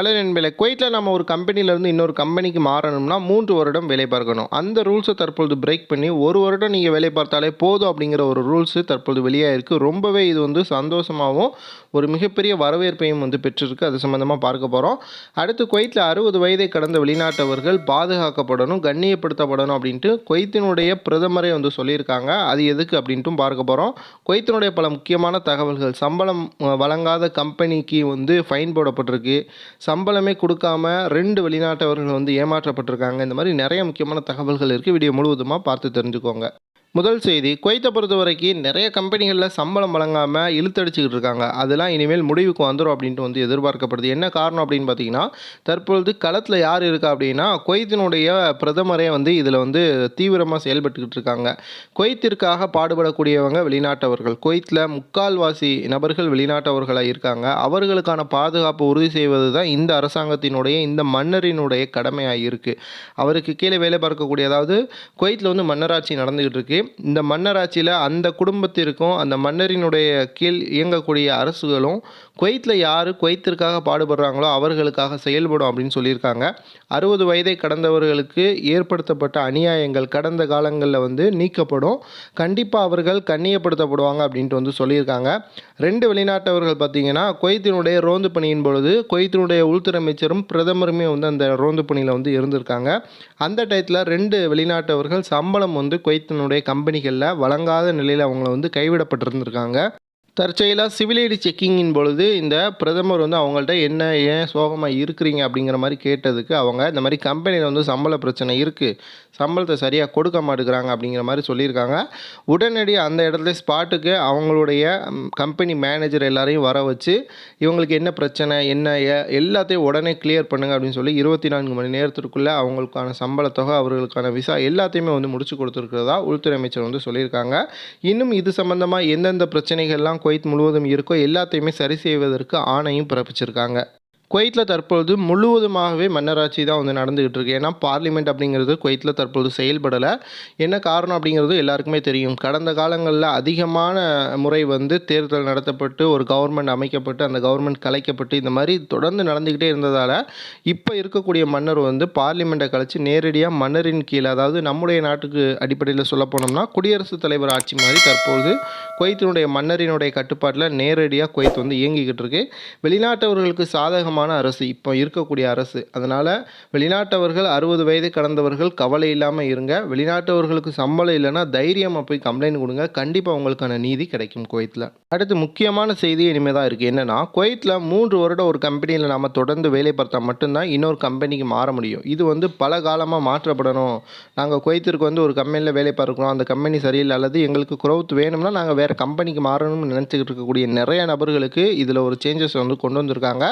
Hello நண்பர்களே குவைட்டில் நம்ம ஒரு கம்பெனியிலேருந்து இன்னொரு கம்பெனிக்கு மாறணும்னா மூன்று வருடம் வேலை பார்க்கணும். அந்த ரூல்ஸை தற்பொழுது பிரேக் பண்ணி ஒரு வருடம் நீங்கள் வேலை பார்த்தாலே போதும் அப்படிங்கிற ஒரு ரூல்ஸு தற்பொழுது வெளியாக இருக்குது ரொம்பவே இது வந்து சந்தோஷமாகவும் ஒரு மிகப்பெரிய வரவேற்பையும் வந்து பெற்றிருக்கு. அது சம்மந்தமாக பார்க்க போகிறோம் அடுத்து குவைத்தில் அறுபது வயதை கடந்த வெளிநாட்டவர்கள் பாதுகாக்கப்படணும் கண்ணியப்படுத்தப்படணும் அப்படின்ட்டு குவைத்தினுடைய பிரதமரே வந்து சொல்லியிருக்காங்க. அது எதுக்கு அப்படின்ட்டும் பார்க்க போகிறோம் குவைத்தினுடைய பல முக்கியமான தகவல்கள் சம்பளம் வழங்காத கம்பெனிக்கு வந்து ஃபைன் போடப்பட்டிருக்கு. சம்பளமே கொடுக்காம ரெண்டு வெளிநாட்டவர்கள் வந்து ஏமாற்றப்பட்டிருக்காங்க. இந்த மாதிரி நிறைய முக்கியமான தகவல்கள் இருக்குது வீடியோ முழுவதுமாக பார்த்து தெரிஞ்சுக்கோங்க. முதல் செய்தி குவைத்தை பொறுத்த வரைக்கும் நிறைய கம்பெனிகளில் சம்பளம் வழங்காமல் இழுத்தடிச்சுக்கிட்டு இருக்காங்க அதெல்லாம் இனிமேல் முடிவுக்கு வந்துடும் அப்படின்ட்டு வந்து எதிர்பார்க்கப்படுது. என்ன காரணம் அப்படின்னு பார்த்தீங்கன்னா தற்பொழுது களத்தில் யார் இருக்கா அப்படின்னா குவைத்தினுடைய பிரதமரே வந்து இதில் வந்து தீவிரமாக செயல்பட்டுக்கிட்டு இருக்காங்க குவைத்திற்காக பாடுபடக்கூடியவங்க வெளிநாட்டவர்கள். குவைத்தில் முக்கால்வாசி நபர்கள் வெளிநாட்டவர்களாக இருக்காங்க. அவர்களுக்கான பாதுகாப்பு உறுதி செய்வது தான் இந்த அரசாங்கத்தினுடைய இந்த மன்னரினுடைய கடமையாக இருக்குது அவருக்கு கீழே வேலை பார்க்கக்கூடிய அதாவது குவைத்தில் வந்து மன்னராட்சி நடந்துகிட்டு இருக்கு இந்த மன்னராட்சியில் அந்த குடும்பத்திற்கும் அந்த மன்னரினுடைய கீழ் இயங்கக்கூடிய அரசுகளும் குவைத்தில் யார் குவைத்திற்காக பாடுபடுறாங்களோ அவர்களுக்காக செயல்படும் அப்படின்னு சொல்லியிருக்காங்க. அறுபது வயதை கடந்தவர்களுக்கு ஏற்படுத்தப்பட்ட அநியாயங்கள் கடந்த காலங்களில் வந்து நீக்கப்படும். கண்டிப்பாக அவர்கள் கண்ணியப்படுத்தப்படுவாங்க அப்படின்ட்டு வந்து சொல்லியிருக்காங்க. ரெண்டு வெளிநாட்டவர்கள் பார்த்தீங்கன்னா குவைத்தினுடைய ரோந்து பணியின் பொழுது குவைத்தினுடைய உள்துறை அமைச்சரும் பிரதமருமே வந்து அந்த ரோந்து பணியில் வந்து இருந்திருக்காங்க. அந்த டயத்தில் ரெண்டு வெளிநாட்டவர்கள் சம்பளம் வந்து குவைத்தினுடைய கம்பெனிகளில் வழங்காத நிலையில் அவங்கள வந்து கைவிடப்பட்டிருந்திருக்காங்க. தற்செயலாக சிவிலைடு செக்கிங்கின் பொழுது இந்த பிரதமர் வந்து அவங்கள்ட்ட என்ன ஏன் சோகமாக இருக்கிறீங்க அப்படிங்கிற மாதிரி கேட்டதுக்கு அவங்க இந்த மாதிரி கம்பெனியில் வந்து சம்பள பிரச்சனை இருக்குது சம்பளத்தை சரியாக கொடுக்க மாட்டேங்கிறாங்க அப்படிங்கிற மாதிரி சொல்லியிருக்காங்க. உடனடியாக அந்த இடத்துல ஸ்பாட்டுக்கு அவங்களுடைய கம்பெனி மேனேஜர் எல்லாரையும் வர வச்சு இவங்களுக்கு என்ன பிரச்சனை என்ன ஏ- எல்லாத்தையும் உடனே கிளியர் பண்ணுங்க அப்படின்னு சொல்லி இருபத்தி நான்கு மணி நேரத்திற்குள்ளே அவங்களுக்கான சம்பள தொகை அவர்களுக்கான விசா எல்லாத்தையுமே வந்து முடிச்சு கொடுத்துருக்கிறதா உள்துறை அமைச்சர் வந்து சொல்லியிருக்காங்க. இன்னும் இது சம்பந்தமாக எந்தெந்த பிரச்சனைகள்லாம் குவைத் முழுவதும் இருக்கோ எல்லாத்தையுமே சரி செய்வதற்கு ஆணையும் பிறப்பிச்சிருக்காங்க. குவைத்தில் தற்பொழுது முழுவதுமாகவே மன்னராட்சி தான் வந்து நடந்துகிட்டு இருக்கு ஏன்னா பார்லிமெண்ட் அப்படிங்கிறது குவைத்தில் தற்பொழுது செயல்படலை. என்ன காரணம் அப்படிங்கிறது எல்லாருக்குமே தெரியும். கடந்த காலங்களில் அதிகமான முறை வந்து தேர்தல் நடத்தப்பட்டு ஒரு கவர்மெண்ட் அமைக்கப்பட்டு அந்த கவர்மெண்ட் கலைக்கப்பட்டு இந்த மாதிரி தொடர்ந்து நடந்துக்கிட்டே இருந்ததால் இப்போ இருக்கக்கூடிய மன்னர் வந்து பார்லிமெண்ட்டை கழிச்சு நேரடியாக மன்னரின் கீழே அதாவது நம்முடைய நாட்டுக்கு அடிப்படையில் சொல்ல போனோம்னா குடியரசுத் தலைவர் ஆட்சி மாதிரி தற்பொழுது குவைத்தினுடைய மன்னரினுடைய கட்டுப்பாட்டில் நேரடியாக குவைத் வந்து இயங்கிக்கிட்டு இருக்கு வெளிநாட்டவர்களுக்கு சாதகமாக சாதகமான அரசு இப்போ இருக்கக்கூடிய அரசு. அதனால் வெளிநாட்டவர்கள் அறுபது வயது கடந்தவர்கள் கவலை இல்லாமல் இருங்க. வெளிநாட்டவர்களுக்கு சம்பளம் இல்லைன்னா தைரியமாக போய் கம்ப்ளைண்ட் கொடுங்க. கண்டிப்பாக உங்களுக்கான நீதி கிடைக்கும் குவைத்தில் அடுத்து முக்கியமான செய்தி இனிமேல் தான் இருக்குது என்னென்னா குவைத்தில் மூன்று வருடம் ஒரு கம்பெனியில் நாம் தொடர்ந்து வேலை பார்த்தா மட்டும்தான் இன்னொரு கம்பெனிக்கு மாற முடியும். இது வந்து பல காலமாக மாற்றப்படணும். நாங்கள் குவைத்திற்கு வந்து ஒரு கம்பெனியில் வேலை பார்க்குறோம். அந்த கம்பெனி சரியில்லை அல்லது எங்களுக்கு குரோத் வேணும்னா நாங்கள் வேறு கம்பெனிக்கு மாறணும்னு நினச்சிக்கிட்டு இருக்கக்கூடிய நிறைய நபர்களுக்கு இதில் ஒரு சேஞ்சஸ் வந்து கொண்டு வந்திருக்காங்க.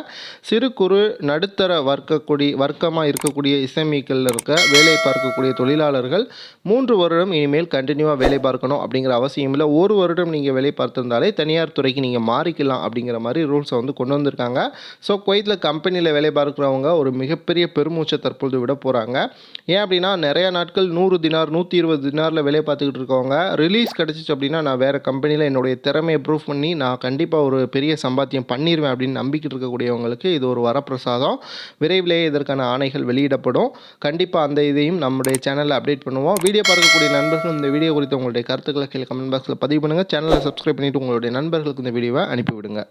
சிறு குறு நடுத்தர வர்க்கக்கூடிய வர்க்கமாக இருக்கக்கூடிய இசைமிக்கல்ல இருக்க வேலை பார்க்கக்கூடிய தொழிலாளர்கள் மூன்று வருடம் இனிமேல் கண்டினியூவாக வேலை பார்க்கணும் அப்படிங்கிற அவசியம் இல்லை. ஒரு வருடம் நீங்கள் வேலை பார்த்திருந்தாலே தனியார் துறைக்கு நீங்கள் மாறிக்கலாம் அப்படிங்கிற மாதிரி ரூல்ஸை வந்து கொண்டு வந்திருக்காங்க. ஸோ குவைத்தில் கம்பெனியில் வேலை பார்க்குறவங்க ஒரு மிகப்பெரிய பெருமூச்சை தற்பொழுது விட போகிறாங்க ஏன் அப்படின்னா நிறைய நாட்கள் நூறு தினார் நூற்றி இருபது தினாரில் வேலை பார்த்துக்கிட்டு இருக்கவங்க ரிலீஸ் கிடச்சிச்சு அப்படின்னா நான் வேறு கம்பெனியில் என்னுடைய திறமையை ப்ரூவ் பண்ணி நான் கண்டிப்பாக ஒரு பெரிய சம்பாத்தியம் பண்ணிடுவேன் அப்படின்னு நம்பிக்கிட்டு இருக்கக்கூடியவங்களுக்கு இது ஒரு வரப்பிரசாதம். விரைவிலேயே இதற்கான ஆணைகள் வெளியிடப்படும். கண்டிப்பாக அந்த இதையும் நம்முடைய சேனலில் அப்டேட் பண்ணுவோம். வீடியோ பார்க்கக்கூடிய நண்பர்கள் இந்த வீடியோ குறித்து உங்களுடைய கருத்துக்களை கீழே கமெண்ட் பாக்ஸில் பதிவு பண்ணுங்கள் சேனலை சப்ஸ்கிரைப் பண்ணிவிட்டு உங்களுடைய நண்பர்களுக்கு இந்த வீடியோவை அனுப்பிவிடுங்க.